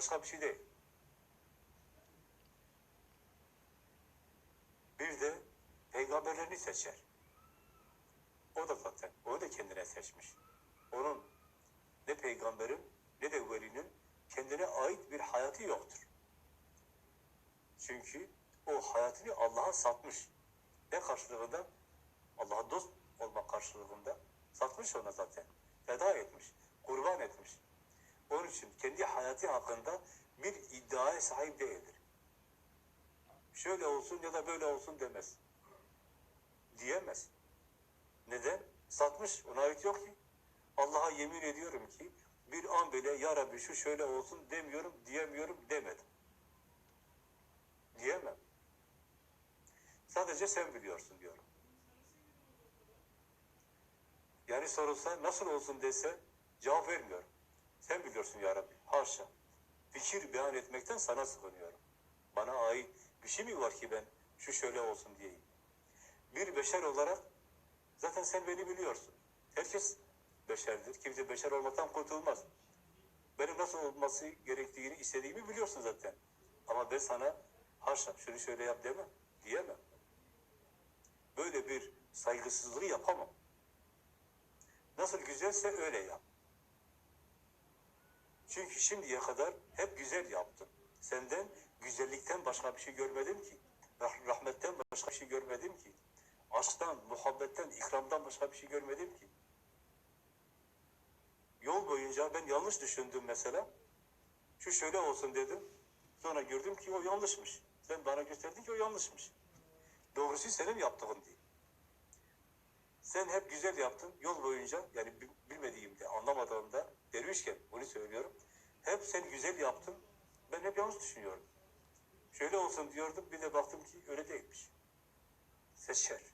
Başka bir şey değil. Bir de peygamberlerini seçer. O da zaten, o da kendine seçmiş. Onun ne peygamberin ne de velinin kendine ait bir hayatı yoktur. Çünkü o hayatını Allah'a satmış. Ne karşılığında? Allah'a dost olmak karşılığında satmış ona zaten. Feda etmiş, için kendi hayatı hakkında bir iddiaya sahip değildir. Şöyle olsun ya da böyle olsun demez. Diyemez. Neden? Satmış, ona ait yok ki. Allah'a yemin ediyorum ki bir an bile ya Rabbi şu şöyle olsun demiyorum, diyemiyorum demedim. Diyemem. Sadece sen biliyorsun diyorum. Yani sorulsa nasıl olsun dese cevap vermiyorum. Sen biliyorsun ya Rabbi. Haşa. Fikir beyan etmekten sana sığınıyorum. Bana ait bir şey mi var ki ben şu şöyle olsun diyeyim. Bir beşer olarak zaten sen beni biliyorsun. Herkes beşerdir. Kimse beşer olmaktan kurtulmaz. Benim nasıl olması gerektiğini istediğimi biliyorsun zaten. Ama ben sana haşa şunu şöyle yap demem. Diyemem. Böyle bir saygısızlığı yapamam. Nasıl güzelse öyle yap. Çünkü şimdiye kadar hep güzel yaptın. Senden güzellikten başka bir şey görmedim ki. Rah- Rahmetten başka bir şey görmedim ki. Aşktan, muhabbetten, ikramdan başka bir şey görmedim ki. Yol boyunca ben yanlış düşündüm mesela. Şu şöyle olsun dedim. Sonra gördüm ki o yanlışmış. Sen bana gösterdin ki o yanlışmış. Doğrusu senin yaptığın değil. Sen hep güzel yaptın yol boyunca yani bi- bilmediğimde, anlamadığımda dervişken bunu söylüyorum. Hep sen güzel yaptın. Ben hep yanlış düşünüyorum. Şöyle olsun diyordum bir de baktım ki öyle değilmiş. Seçer.